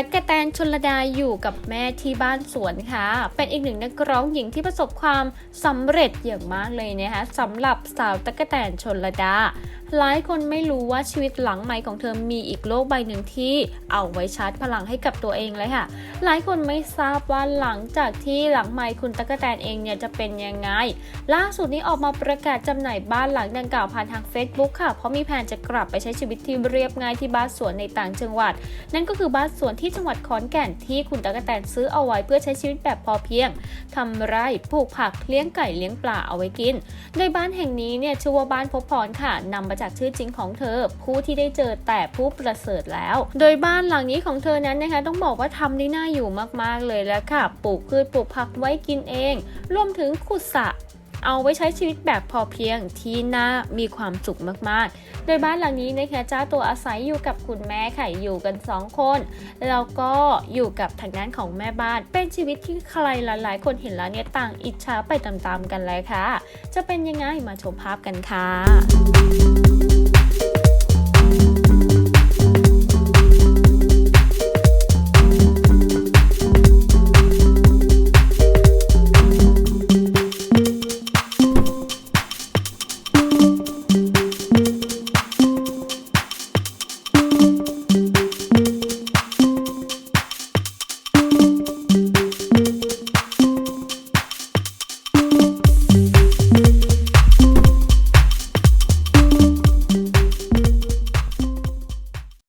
ตั๊กกะแตนชนระดาอยู่กับแม่ที่บ้านสวนค่ะ เป็นอีกหนึ่งนักร้องหญิงที่ประสบความสำเร็จอย่างมากเลยนะคะสำหรับสาวตั๊กกะแตนชนระดา หลายคนไม่รู้ว่าชีวิตหลังไมค์ของเธอมีอีกโลกใบหนึ่งที่เอาไว้ชาร์จพลังให้กับตัวเองเลยค่ะ หลายคนไม่ทราบว่าหลังจากที่หลังไมค์คุณตั๊กกะแตนเองเนี่ยจะเป็นยังไง ล่าสุดนี้ออกมาประกาศจำหน่ายบ้านหลังดังกล่าวผ่านทาง Facebook ค่ะ เพราะมีแผนจะกลับไปใช้ชีวิตที่เรียบง่ายที่บ้านสวนในต่างจังหวัด นั่นก็คือบ้านสวนที่จังหวัดขอนแก่นที่คุณตั๊กกะแตนซื้อเอาไว้เพื่อใช้ชีวิตแบบพอเพียงทำไร่ปลูกผักเลี้ยงไก่เลี้ยงปลาเอาไว้กิน โดยบ้านแห่งนี้เนี่ยชื่อว่าบ้านพบพรค่ะนำมาจากชื่อจริงของเธอ ผู้ที่ได้เจอแต่ผู้ประเสริฐแล้ว โดยบ้านหลังนี้ของเธอนั้นนะคะ ต้องบอกว่าทำได้น่าอยู่มากๆเลยแล้วค่ะ ปลูกพืชปลูกผักไว้กินเอง รวมถึงขุดสระ เอาไว้ใช้ชีวิตแบบพอเพียงที่น่ามีความสุขมากๆ โดยบ้านหลังนี้นะคะเจ้าตัวอาศัยอยู่กับคุณแม่ค่ะอยู่กันสองคน แล้วก็อยู่กับทางด้านของแม่บ้าน เป็นชีวิตที่ใครหลาย ๆ คนเห็นแล้วเนี่ยต่างอิจฉาไปตามๆกันเลยค่ะ จะเป็นยังไงมาชมภาพกันค่ะ